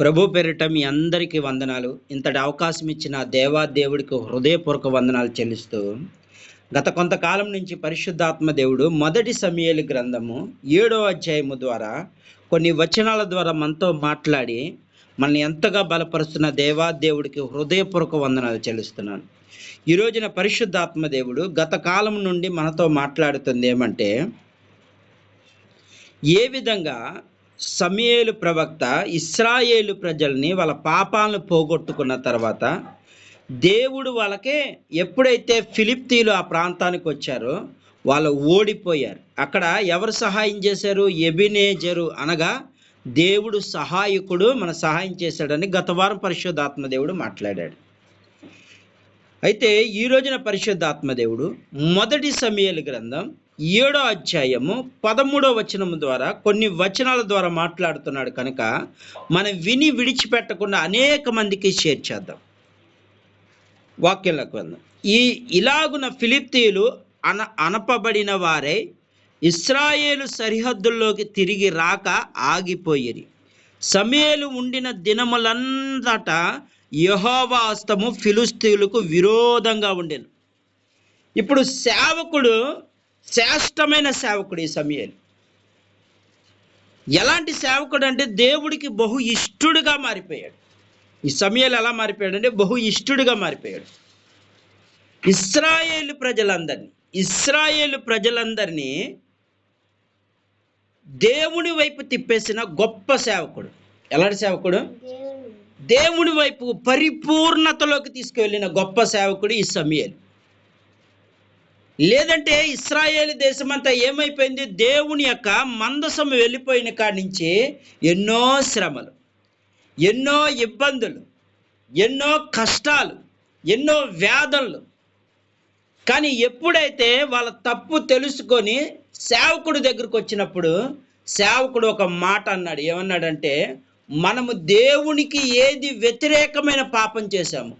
ప్రభు పేరిట మీ అందరికీ వందనాలు. ఇంతటి అవకాశం ఇచ్చిన దేవా దేవుడికి హృదయపూర్వక వందనాలు చెల్లిస్తూ గత కొంతకాలం నుంచి పరిశుద్ధాత్మ దేవుడు మొదటి సమయలు గ్రంథము ఏడో అధ్యాయము ద్వారా కొన్ని వచనాల ద్వారా మనతో మాట్లాడి మనల్ని ఎంతగా బలపరుస్తున్న దేవా దేవుడికి హృదయపూర్వక వందనాలు చెల్లిస్తున్నాను. ఈ రోజున పరిశుద్ధాత్మ దేవుడు గత కాలం నుండి మనతో మాట్లాడుతుంది ఏమంటే ఏ విధంగా సమయేలు ప్రవక్త ఇస్రాయేలు ప్రజల్ని వాళ్ళ పాపాలను పోగొట్టుకున్న తర్వాత దేవుడు వాళ్ళకే ఎప్పుడైతే ఫిలిప్తీలు ఆ ప్రాంతానికి వచ్చారో వాళ్ళు ఓడిపోయారు. అక్కడ ఎవరు సహాయం చేశారు? ఎబినేజరు అనగా దేవుడు సహాయకుడు మన సహాయం చేశాడని గత వారం పరిశుద్ధాత్మ దేవుడు మాట్లాడాడు. అయితే ఈ రోజున పరిశుద్ధాత్మ దేవుడు మొదటి సమయలు గ్రంథం ఏడో అధ్యాయము పదమూడో వచనము ద్వారా కొన్ని వచనాల ద్వారా మాట్లాడుతున్నాడు కనుక మనం విని విడిచిపెట్టకుండా అనేక మందికి షేర్ చేద్దాం. వాక్యంలోకి వెళ్దాం. ఈ ఇలాగున ఫిలిప్తీయులు అన అనపబడిన వారే ఇస్రాయేలు సరిహద్దుల్లోకి తిరిగి రాక ఆగిపోయిరి. సమయలు ఉండిన దినములంతట యహోవాస్తము ఫిలిస్తీయులకు విరోధంగా ఉండేను. ఇప్పుడు సేవకుడు శ్రేష్టమైన సేవకుడు ఈ సమయాలు. ఎలాంటి సేవకుడు అంటే దేవుడికి బహు ఇష్టుడుగా మారిపోయాడు. ఈ సమయాలు ఎలా మారిపోయాడు అంటే బహు ఇష్టుడుగా మారిపోయాడు. ఇస్రాయేలు ప్రజలందరినీ ఇస్రాయేలు ప్రజలందరినీ దేవుని వైపు తిప్పేసిన గొప్ప సేవకుడు. ఎలాంటి సేవకుడు? దేవుని వైపు పరిపూర్ణతలోకి తీసుకువెళ్ళిన గొప్ప సేవకుడు ఈ సమయాలు. లేదంటే ఇస్రాయేల్ దేశమంతా ఏమైపోయింది? దేవుని యొక్క మందసం వెళ్ళిపోయిన కాడి నుంచి ఎన్నో శ్రమలు ఎన్నో ఇబ్బందులు ఎన్నో కష్టాలు ఎన్నో వ్యాధులు. కానీ ఎప్పుడైతే వాళ్ళ తప్పు తెలుసుకొని సేవకుడు దగ్గరకు వచ్చినప్పుడు సేవకుడు ఒక మాట అన్నాడు. ఏమన్నాడంటే మనము దేవునికి ఏది వ్యతిరేకమైన పాపం చేశాము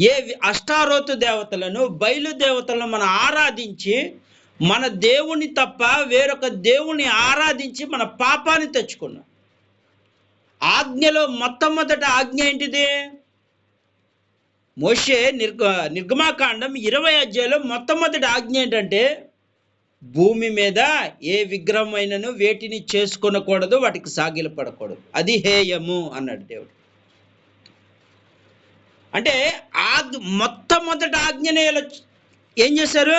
ఏ వి- అష్టారోతు దేవతలను బయలు దేవతలను మనం ఆరాధించి మన దేవుని తప్ప వేరొక దేవుని ఆరాధించి మన పాపాన్ని తెచ్చుకున్నాం. ఆజ్ఞలో మొట్టమొదట ఆజ్ఞ ఏంటిది? మోషే నిర్గ నిర్గమాకాండం ఇరవై అధ్యాయంలో మొట్టమొదటి ఆజ్ఞ ఏంటంటే భూమి మీద ఏ విగ్రహమైనను వేటిని చేసుకొనకూడదు వాటికి సాగిలపడకూడదు. అది హేయము అన్నాడు దేవుడు. అంటే ఆగ్ మొట్టమొదటి ఆజ్ఞని వీళ్ళు ఏం చేశారు?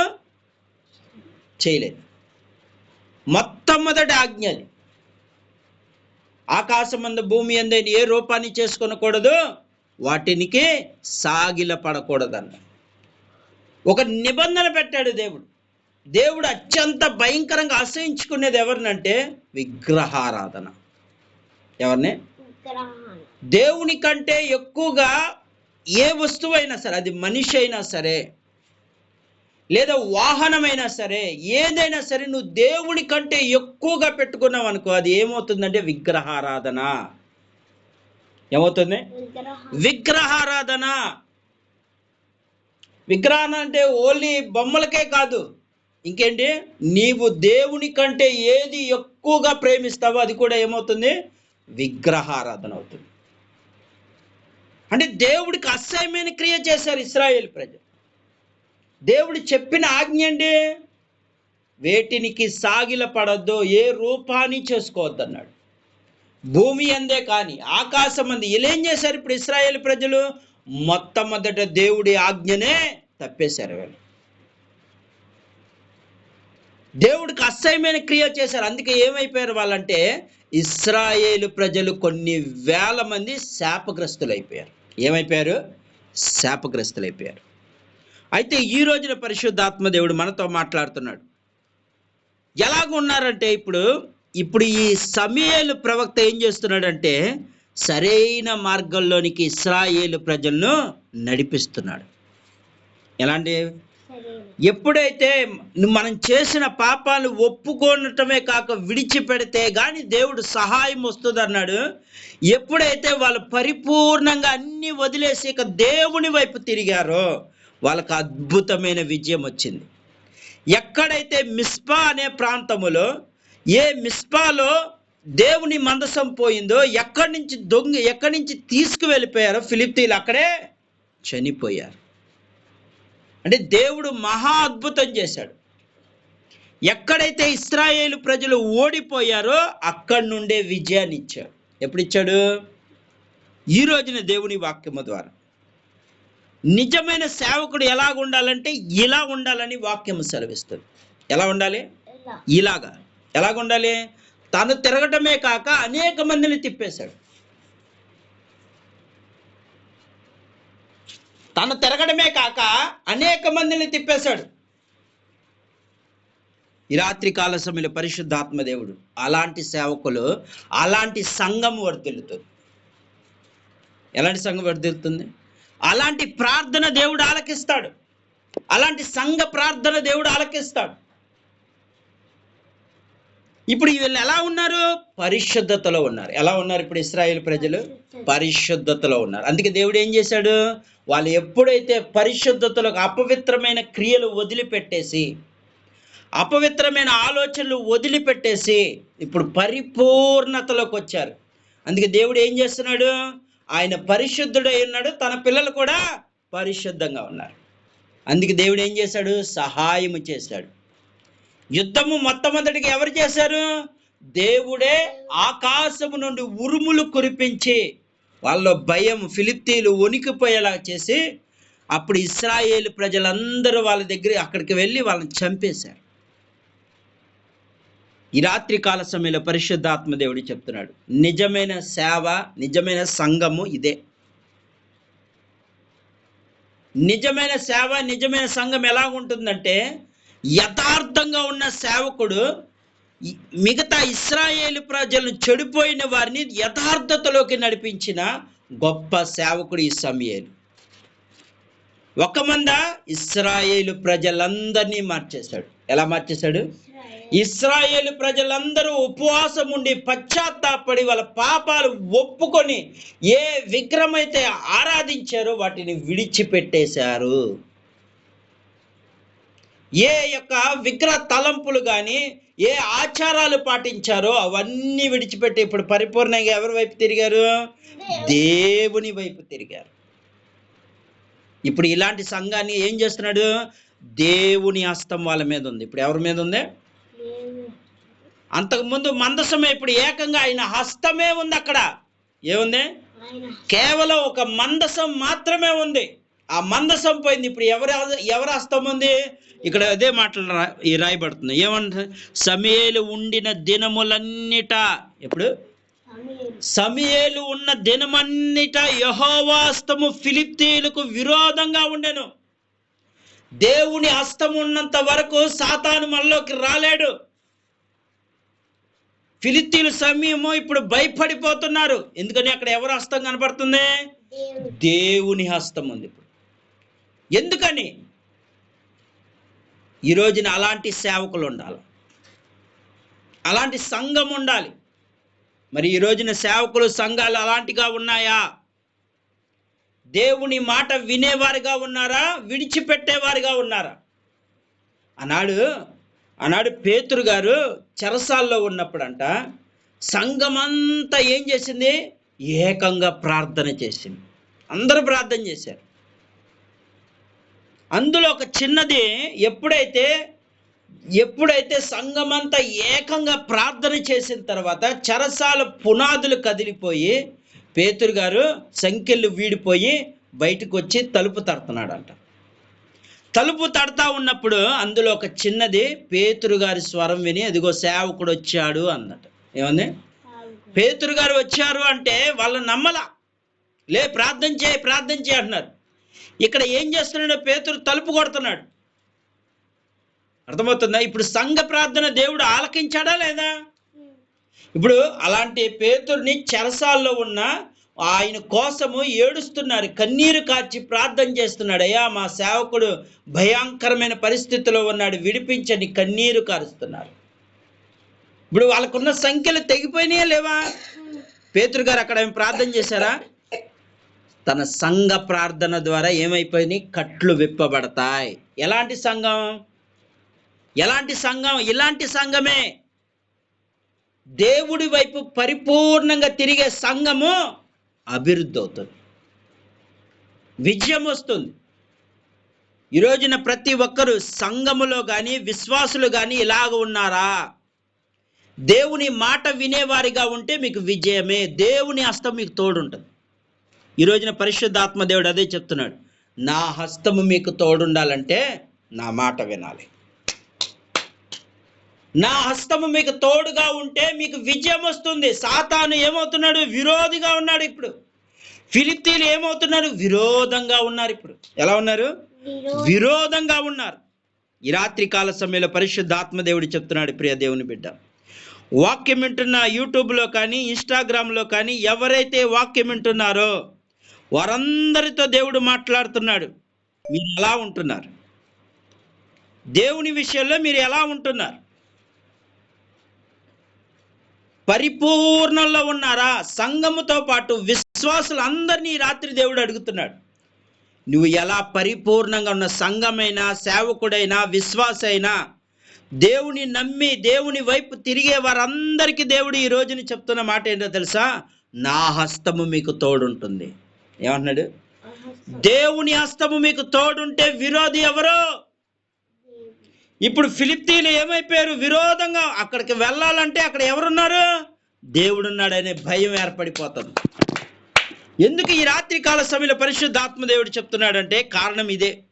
చేయలేదు. మొట్టమొదటి ఆజ్ఞ అది ఆకాశమందు భూమి ఎందైన ఏ రూపాన్ని చేసుకొనకూడదు? వాటినికి సాగిల పడకూడదన్న ఒక నిబంధన పెట్టాడు దేవుడు. దేవుడు అత్యంత భయంకరంగా అసహించుకునేది ఎవరినంటే విగ్రహారాధన. ఎవరిని? దేవుని కంటే ఎక్కువగా ఏ వస్తువైనా సరే అది మనిషి అయినా సరే లేదా వాహనమైనా సరే ఏదైనా సరే నువ్వు దేవుని కంటే ఎక్కువగా పెట్టుకున్నావు అనుకో అది ఏమవుతుందంటే విగ్రహారాధన. ఏమవుతుంది? విగ్రహారాధన. విగ్రహం అంటే ఓన్లీ బొమ్మలకే కాదు. ఇంకేంటి? నీవు దేవుని కంటే ఏది ఎక్కువగా ప్రేమిస్తావో అది కూడా ఏమవుతుంది? విగ్రహారాధన అవుతుంది. అంటే దేవుడికి అసహ్యమైన క్రియ చేశారు ఇస్రాయేల్ ప్రజలు. దేవుడు చెప్పిన ఆజ్ఞ అండి వేటినికి సాగిల పడద్దు ఏ రూపాన్ని చేసుకోవద్దు అన్నాడు భూమి అందే కానీ ఆకాశం అంది. ఇలా చేశారు ఇప్పుడు ఇస్రాయేల్ ప్రజలు? మొట్టమొదట దేవుడి ఆజ్ఞనే తప్పేశారు వీళ్ళు. దేవుడికి అసహ్యమైన క్రియ చేశారు. అందుకే ఏమైపోయారు వాళ్ళంటే ఇస్రాయేలు ప్రజలు కొన్ని వేల మంది శాపగ్రస్తులైపోయారు. ఏమైపోయారు? శాపగ్రస్తులైపోయారు. అయితే ఈ రోజున పరిశుద్ధాత్మ దేవుడు మనతో మాట్లాడుతున్నాడు. ఎలాగ ఉన్నారంటే ఇప్పుడు ఇప్పుడు ఈ సమయలు ప్రవక్త ఏం చేస్తున్నాడంటే సరైన మార్గంలోనికి ఇస్రాయేలు ప్రజలను నడిపిస్తున్నాడు. ఎలాంటి ఎప్పుడైతే మనం చేసిన పాపాలు ఒప్పుకోనటమే కాక విడిచిపెడితే కానీ దేవుడు సహాయం వస్తుంది అన్నాడు. ఎప్పుడైతే వాళ్ళు పరిపూర్ణంగా అన్ని వదిలేసి ఇక దేవుని వైపు తిరిగారో వాళ్ళకి అద్భుతమైన విజయం వచ్చింది. ఎక్కడైతే మిస్పా అనే ప్రాంతములో ఏ మిస్పాలో దేవుని మందసం పోయిందో ఎక్కడి నుంచి దొంగ ఎక్కడి నుంచి తీసుకువెళ్ళిపోయారో ఫిలిప్తీలు అక్కడే చనిపోయారు. అంటే దేవుడు మహా అద్భుతం చేశాడు. ఎక్కడైతే ఇస్రాయేలు ప్రజలు ఓడిపోయారో అక్కడి నుండే విజయాన్ని ఇచ్చాడు. ఎప్పుడు ఇచ్చాడు? ఈ రోజున దేవుని వాక్యము ద్వారా. నిజమైన సేవకుడు ఎలాగ ఉండాలంటే ఇలా ఉండాలని వాక్యము సెలవిస్తుంది. ఎలా ఉండాలి? ఇలాగా. ఎలాగ ఉండాలి తను తిరగటమే కాక అనేక మందిని తిప్పేశాడు. తను తిరగడమే కాక అనేక మందిని తిప్పేశాడు. ఈ రాత్రి కాల సమయంలో పరిశుద్ధాత్మ దేవుడు అలాంటి సేవకులు అలాంటి సంఘం వర్ధిల్లుతుంది ఎలాంటి సంఘం వర్ధిల్లుతుంది అలాంటి ప్రార్థన దేవుడు ఆలకిస్తాడు. అలాంటి సంఘ ప్రార్థన దేవుడు ఆలకిస్తాడు. ఇప్పుడు వీళ్ళు ఎలా ఉన్నారు? పరిశుద్ధతలో ఉన్నారు. ఎలా ఉన్నారు ఇప్పుడు ఇస్రాయేల్ ప్రజలు? పరిశుద్ధతలో ఉన్నారు. అందుకే దేవుడు ఏం చేశాడు? వాళ్ళు ఎప్పుడైతే పరిశుద్ధతలో అపవిత్రమైన క్రియలు వదిలిపెట్టేసి అపవిత్రమైన ఆలోచనలు వదిలిపెట్టేసి ఇప్పుడు పరిపూర్ణతలోకి వచ్చారు. అందుకే దేవుడు ఏం చేస్తున్నాడు? ఆయన పరిశుద్ధుడై ఉన్నాడు. తన పిల్లలు కూడా పరిశుద్ధంగా ఉన్నారు. అందుకే దేవుడు ఏం చేశాడు? సహాయము చేశాడు. యుద్ధము మొట్టమొదటికి ఎవరు చేశారు? దేవుడే ఆకాశము నుండి ఉరుములు కురిపించి వాళ్ళ భయం ఫిలిప్తీలు వణికిపోయేలా చేసి అప్పుడు ఇస్రాయేల్ ప్రజలందరూ వాళ్ళ దగ్గర అక్కడికి వెళ్ళి వాళ్ళని చంపేశారు. ఈ రాత్రి కాల సమయంలో పరిశుద్ధాత్మ దేవుడు చెప్తున్నాడు నిజమైన సేవ నిజమైన సంఘము ఇదే. నిజమైన సేవ నిజమైన సంఘం ఎలా ఉంటుందంటే యథార్థంగా ఉన్న సేవకుడు మిగతా ఇస్రాయేలు ప్రజలను చెడిపోయిన వారిని యథార్థతలోకి నడిపించిన గొప్ప సేవకుడు ఈ సమయేలు. ఒక మంద ఇస్రాయేలు ప్రజలందరినీ మార్చేశాడు. ఎలా మార్చేశాడు? ఇస్రాయేలు ప్రజలందరూ ఉపవాసం ఉండి పశ్చాత్తాపడి వాళ్ళ పాపాలు ఒప్పుకొని ఏ విగ్రహమైతే ఆరాధించారో వాటిని విడిచిపెట్టేశారు. ఏ యొక్క విగ్రహ తలంపులు కానీ ఏ ఆచారాలు పాటించారో అవన్నీ విడిచిపెట్టి ఇప్పుడు పరిపూర్ణంగా ఎవరి వైపు తిరిగారు? దేవుని వైపు తిరిగారు. ఇప్పుడు ఇలాంటి సంఘాన్ని ఏం చేస్తున్నాడు? దేవుని హస్తం వాళ్ళ మీద ఉంది. ఇప్పుడు ఎవరి మీద ఉంది? అంతకుముందు మందసమే ఇప్పుడు ఏకంగా ఆయన హస్తమే ఉంది అక్కడ. ఏముంది? కేవలం ఒక మందసం మాత్రమే ఉంది. ఆ మందసం పోయింది. ఇప్పుడు ఎవరి ఎవరి హస్తం ఉంది? ఇక్కడ అదే మాటలు రాయబడుతుంది ఏమంట సమేలు ఉండిన దినములన్నిట ఎప్పుడు? సమయేలు ఉన్న దినమన్నిట యహోవా హస్తము ఫిలిప్తీయులకు విరోధంగా ఉండెను. దేవుని హస్తం ఉన్నంత వరకు సాతాను మనలోకి రాలేడు. ఫిలిస్తీన్ల సమయము ఇప్పుడు భయపడిపోతున్నారు. ఎందుకని అక్కడ ఎవరి హస్తం కనపడుతుంది? దేవుని హస్తం ఉంది ఇప్పుడు. ఎందుకని? ఈ రోజున అలాంటి సేవకులు ఉండాలి అలాంటి సంఘం ఉండాలి మరి ఈ రోజున సేవకులు సంఘాలు అలాంటిగా ఉన్నాయా? దేవుని మాట వినేవారుగా ఉన్నారా? విడిచిపెట్టేవారుగా ఉన్నారా? అన్నాడు ఆనాడు పేతురు గారు చెరసాల్లో ఉన్నప్పుడంట సంఘమంతా ఏం చేసింది? ఏకంగా ప్రార్థన చేసింది. అందరూ ప్రార్థన చేశారు. అందులో ఒక చిన్నది ఎప్పుడైతే ఎప్పుడైతే సంఘమంతా ఏకంగా ప్రార్థన చేసిన తర్వాత చెరసాల పునాదులు కదిలిపోయి పేతురు గారు సంఖ్యలు వీడిపోయి బయటకు వచ్చి తలుపు తడుతున్నాడంట. తలుపు తడతా ఉన్నప్పుడు అందులో ఒక చిన్నది పేతురు గారి స్వరం విని అదిగో సేవకుడు వచ్చాడు అన్నట ఏమంది? పేతురు గారు వచ్చారు అంటే వాళ్ళని నమ్మలా. లే ప్రార్థన చేయి ప్రార్థన చేయి అంటున్నారు. ఇక్కడ ఏం చేస్తున్నాడు పేతురు తలుపు కొడుతున్నాడు. అర్థమవుతుందా? ఇప్పుడు సంఘ ప్రార్థన దేవుడు ఆలకించాడా లేదా? ఇప్పుడు అలాంటి పేతుర్ని చెరసాల్లో ఉన్న ఆయన కోసము ఏడుస్తున్నారు. కన్నీరు కాచి ప్రార్థన చేస్తున్నాడు. అయ్యా మా సేవకుడు భయంకరమైన పరిస్థితిలో ఉన్నాడు. విడిపించని కన్నీరు కారుస్తున్నారు. ఇప్పుడు వాళ్ళకున్న సంఖ్యలు తెగిపోయినాయా లేవా? పేతురు గారు అక్కడ ప్రార్థన చేశారా? తన సంఘ ప్రార్థన ద్వారా ఏమైపోయినాయి? కట్లు విప్పబడతాయి. ఎలాంటి సంఘం? ఎలాంటి సంఘం? ఇలాంటి సంఘమే. దేవుడి వైపు పరిపూర్ణంగా తిరిగే సంఘము అభివృద్ధి అవుతుంది. విజయం వస్తుంది. ఈ రోజున ప్రతి ఒక్కరు సంఘములో కానీ విశ్వాసులు కానీ ఇలాగ ఉన్నారా? దేవుని మాట వినేవారిగా ఉంటే మీకు విజయమే. దేవుని హస్తం మీకు తోడుంటుంది. ఈ రోజున పరిశుద్ధాత్మ దేవుడు అదే చెప్తున్నాడు. నా హస్తము మీకు తోడుండాలంటే నా మాట వినాలి. నా హస్తము మీకు తోడుగా ఉంటే మీకు విజయం వస్తుంది. సాతాను ఏమవుతున్నాడు? విరోధిగా ఉన్నాడు ఇప్పుడు. ఫిలిప్తీలు ఏమవుతున్నారు? విరోధంగా ఉన్నారు ఇప్పుడు. ఎలా ఉన్నారు? విరోధంగా ఉన్నారు. ఈ రాత్రి కాల సమయంలో పరిశుద్ధాత్మ దేవుడు చెప్తున్నాడు ప్రియ దేవుని బిడ్డ. వాక్యం వింటున్న యూట్యూబ్లో కానీ ఇన్స్టాగ్రామ్లో కానీ ఎవరైతే వాక్యం వింటున్నారో వారందరితో దేవుడు మాట్లాడుతున్నాడు. మీరు ఎలా ఉంటున్నారు? దేవుని విషయంలో మీరు ఎలా ఉంటున్నారు? పరిపూర్ణంలో ఉన్నారా? సంఘముతో పాటు విశ్వాసులు అందరినీ రాత్రి దేవుడు అడుగుతున్నాడు. నువ్వు ఎలా పరిపూర్ణంగా ఉన్న సంఘమైనా సేవకుడైనా విశ్వాసైనా దేవుని నమ్మి దేవుని వైపు తిరిగే వారందరికీ దేవుడు ఈ రోజుని చెప్తున్న మాట ఏంటో తెలుసా? నా హస్తము మీకు తోడుంటుంది. ఏమంటున్నాడు? దేవుని హస్తము మీకు తోడుంటే విరోధి ఎవరు? ఇప్పుడు ఫిలిప్తీలు ఏమైపోయారు? విరోధంగా అక్కడికి వెళ్ళాలంటే అక్కడ ఎవరున్నారు? దేవుడున్నాడనే భయం ఏర్పడిపోతుంది. ఎందుకు ఈ రాత్రి కాల సమయంలో పరిశుద్ధాత్మ దేవుడు చెప్తున్నాడంటే కారణం ఇదే.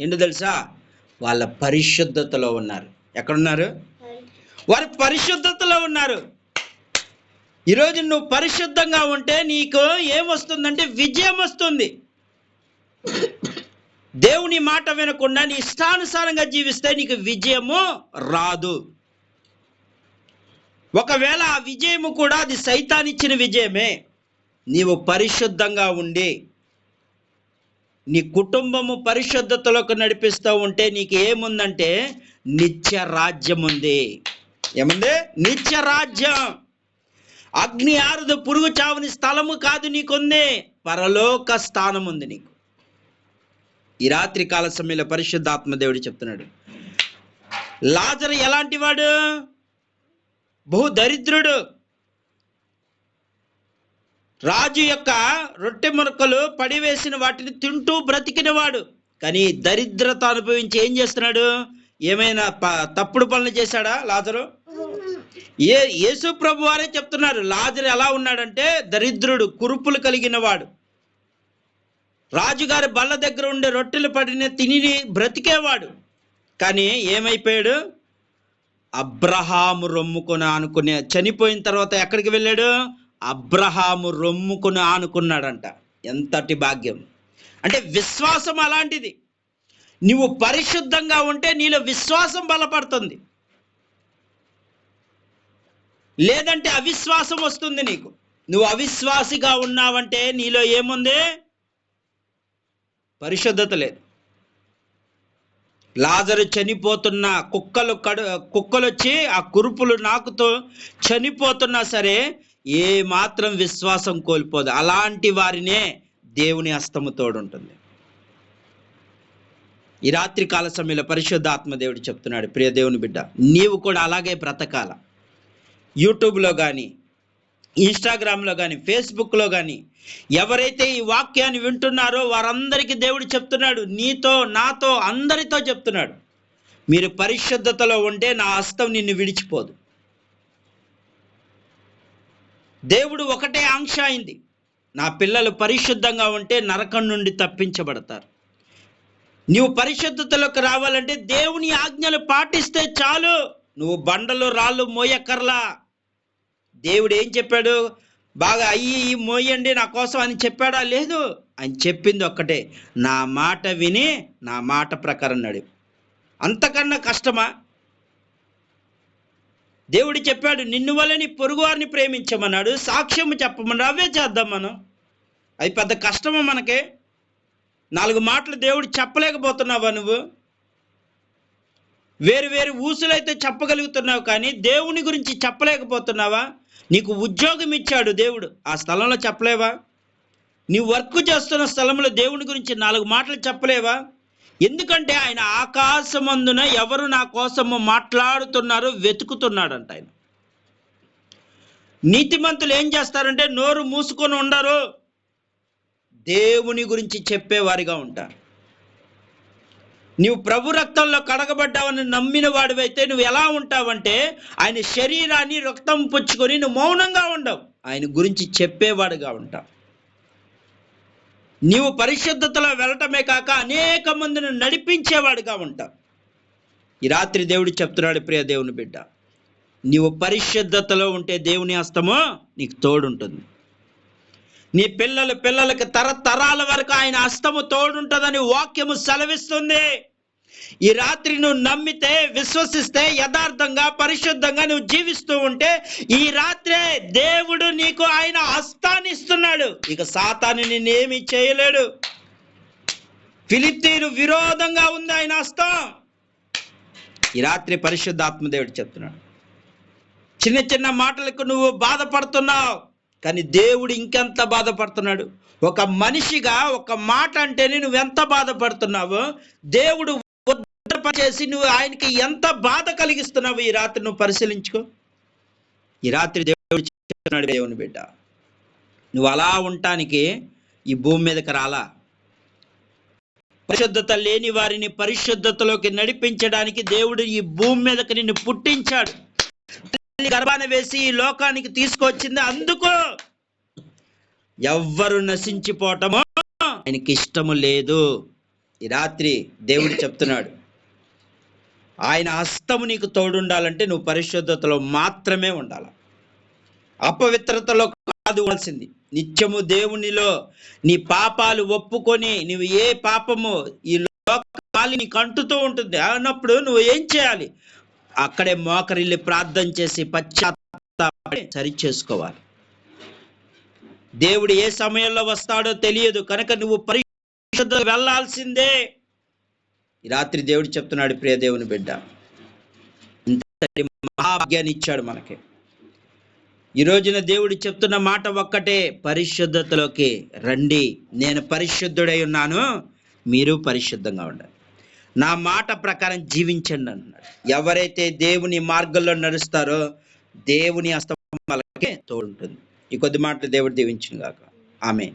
ఏంటో తెలుసా? వాళ్ళ పరిశుద్ధతలో ఉన్నారు. ఎక్కడున్నారు? వారు పరిశుద్ధతలో ఉన్నారు. ఈరోజు నువ్వు పరిశుద్ధంగా ఉంటే నీకు ఏమొస్తుందంటే విజయం వస్తుంది. దేవుని మాట వినకుండా నీ ఇష్టానుసారంగా జీవిస్తే నీకు విజయము రాదు. ఒకవేళ ఆ విజయము కూడా అది సైతానిచ్చిన విజయమే నీవు పరిశుద్ధంగా ఉండి నీ కుటుంబము పరిశుద్ధతలోకి నడిపిస్తూ ఉంటే నీకు ఏముందంటే నిత్య రాజ్యం ఉంది ఏముంది? నిత్య రాజ్యం. అగ్ని ఆరుదు పురుగు చావుని స్థలము కాదు నీకుందే. పరలోక స్థానం ఉంది నీకు. ఈ రాత్రి కాల సమయంలో పరిశుద్ధాత్మ దేవుడు చెప్తున్నాడు. లాజర్ ఎలాంటి వాడు బహు దరిద్రుడు. రాజు యొక్క రొట్టె మురకలు పడివేసిన వాటిని తింటూ బ్రతికినవాడు. కానీ దరిద్రత అనుభవించి ఏం చేస్తున్నాడు? ఏమైనా ప- తప్పుడు పనులు చేశాడా లాజరు? ఏ యేసు ప్రభు వారే చెప్తున్నారు లాజరు ఎలా ఉన్నాడంటే దరిద్రుడు కురుపులు కలిగిన వాడు. రాజుగారి బల్ల దగ్గర ఉండే రొట్టెలు పడిన తిని బ్రతికేవాడు. కానీ ఏమైపోయాడు? అబ్రహాము రొమ్ముకుని ఆనుకునే చనిపోయిన తర్వాత ఎక్కడికి వెళ్ళాడు? అబ్రహాము రొమ్ముకుని ఆనుకున్నాడంట. ఎంతటి భాగ్యం. అంటే విశ్వాసం అలాంటిది. నువ్వు పరిశుద్ధంగా ఉంటే నీలో విశ్వాసం బలపడుతుంది. లేదంటే అవిశ్వాసం వస్తుంది నీకు. నువ్వు అవిశ్వాసిగా ఉన్నావంటే నీలో ఏముంది? పరిశుద్ధత లేదు. లాజరు చనిపోతున్న కుక్కలు కడు కుక్కలు వచ్చి ఆ కురుపులు నాకుతో చనిపోతున్నా సరే ఏ మాత్రం విశ్వాసం కోల్పోదు. అలాంటి వారినే దేవుని హస్తము తోడుంటుంది. ఈ రాత్రి కాల సమయంలో పరిశుద్ధాత్మ దేవుడు చెప్తున్నాడు ప్రియ దేవుని బిడ్డ నీవు కూడా అలాగే బ్రతకాల. యూట్యూబ్లో కానీ ఇన్స్టాగ్రామ్లో కానీ ఫేస్బుక్లో కానీ ఎవరైతే ఈ వాక్యాన్ని వింటున్నారో వారందరికీ దేవుడు చెప్తున్నాడు నీతో నాతో అందరితో చెప్తున్నాడు. మీరు పరిశుద్ధతలో ఉంటే నా హస్తం నిన్ను విడిచిపోదు. దేవుడు ఒకటే ఆంక్ష అయింది నా పిల్లలు పరిశుద్ధంగా ఉంటే నరకం నుండి తప్పించబడతారు. నీవు పరిశుద్ధతలోకి రావాలంటే దేవుని ఆజ్ఞలు పాటిస్తే చాలు. నువ్వు బండలు రాళ్ళు మోయక్కర్లా. దేవుడు ఏం చెప్పాడు? బాగా అయ్యి మోయండి నా కోసం అని చెప్పాడా? లేదు. అని చెప్పింది ఒక్కటే. నా మాట విని నా మాట ప్రకారం నడు. అంతకన్నా కష్టమా? దేవుడు చెప్పాడు నిన్ను వలని పొరుగువారిని ప్రేమించమన్నాడు. సాక్ష్యము చెప్పమన్నాడు. అవే చేద్దాం మనం. అది పెద్ద కష్టమా మనకే? నాలుగు మాటలు దేవుడు చెప్పలేకపోతున్నావా నువ్వు? వేరు వేరు ఊసులైతే చెప్పగలుగుతున్నావు కానీ దేవుని గురించి చెప్పలేకపోతున్నావా? నీకు ఉద్యోగం ఇచ్చాడు దేవుడు. ఆ స్థలంలో చెప్పలేవా? నీ వర్క్ చేస్తున్న స్థలంలో దేవుని గురించి నాలుగు మాటలు చెప్పలేవా? ఎందుకంటే ఆయన ఆకాశమందున ఎవరు నా కోసము మాట్లాడుతున్నారో వెతుకుతున్నాడంట ఆయన. నీతిమంతులు ఏం చేస్తారంటే నోరు మూసుకొని ఉండరు. దేవుని గురించి చెప్పేవారిగా ఉంటారు. నీవు ప్రభు రక్తంలో కడగబడ్డావని నమ్మిన వాడివైతే నువ్వు ఎలా ఉంటావంటే ఆయన శరీరాన్ని రక్తం పుచ్చుకొని నువ్వు మౌనంగా ఉండవు. ఆయన గురించి చెప్పేవాడుగా ఉంటావు. నీవు పరిశుద్ధతలో వెళ్ళటమే కాక అనేక మందిని నడిపించేవాడుగా ఉంటావు. ఈ రాత్రి దేవుడు చెప్తున్నాడు ప్రియ దేవుని బిడ్డ నీవు పరిశుద్ధతలో ఉంటే దేవుని హస్తమో నీకు తోడుంటుంది. నీ పిల్లల పిల్లలకి తరతరాల వరకు ఆయన హస్తము తోడుంటుందని వాక్యము సెలవిస్తుంది. ఈ రాత్రి నువ్వు నమ్మితే విశ్వసిస్తే యథార్థంగా పరిశుద్ధంగా నువ్వు జీవిస్తూ ఉంటే ఈ రాత్రే దేవుడు నీకు ఆయన హస్తాన్ని ఇస్తున్నాడు. ఇక సాతాను నిన్నేమి చేయలేడు. ఫిలిప్తీను విరోధంగా ఉంది ఆయన హస్తం. ఈ రాత్రి పరిశుద్ధాత్మదేవుడు చెప్తున్నాడు. చిన్న చిన్న మాటలకు నువ్వు బాధపడుతున్నావు కానీ దేవుడు ఇంకెంత బాధపడుతున్నాడు? ఒక మనిషిగా ఒక మాట అంటేనే నువ్వు ఎంత బాధపడుతున్నావో దేవుడు చేసి నువ్వు ఆయనకి ఎంత బాధ కలిగిస్తున్నావు ఈ రాత్రి నువ్వు పరిశీలించుకో. ఈ రాత్రి దేవుడు చెప్తున్నాడు దేవుని బిడ్డ. నువ్వు అలా ఉండటానికి ఈ భూమి మీదకి రాలా. పరిశుద్ధత లేని వారిని పరిశుద్ధతలోకి నడిపించడానికి దేవుడు ఈ భూమి మీదకి నిన్ను పుట్టించాడు. గర్భాన వేసి ఈ లోకానికి తీసుకొచ్చింది అందుకు. ఎవ్వరు నశించిపోవటమో ఆయనకి ఇష్టము లేదు. ఈ రాత్రి దేవుడు చెప్తున్నాడు. ఆయన హస్తము నీకు తోడుండాలంటే నువ్వు పరిశుద్ధతలో మాత్రమే ఉండాలి. అపవిత్రతలో కాదు ఉండాల్సింది. నిత్యము దేవునిలో నీ పాపాలు ఒప్పుకొని నువ్వు ఏ పాపము ఈ లోకాలి నీకు అంటుతూ ఉంటుంది. అన్నప్పుడు నువ్వు ఏం చేయాలి? అక్కడే మోకరిల్లి ప్రార్థన చేసి పశ్చాత్తాపడి సరి చేసుకోవాలి దేవుడు ఏ సమయంలో వస్తాడో తెలియదు. కనుక నువ్వు పరిశుద్ధ వెళ్ళాల్సిందే. ఈ రాత్రి దేవుడు చెప్తున్నాడు ప్రియ దేవుని బిడ్డ ఇంతటి మహాభాగ్యాన్ని ఇచ్చాడు మనకి. ఈ రోజున దేవుడు చెప్తున్న మాట ఒక్కటే పరిశుద్ధతలోకి రండి. నేను పరిశుద్ధుడై ఉన్నాను మీరు పరిశుద్ధంగా ఉండాలి నా మాట ప్రకారం జీవించండి అన్నాడు. ఎవరైతే దేవుని మార్గంలో నడుస్తారో దేవుని హస్తం తోడుంటుంది. ఈ కొద్ది మాటలు దేవుడు దీవించింది కాక ఆమె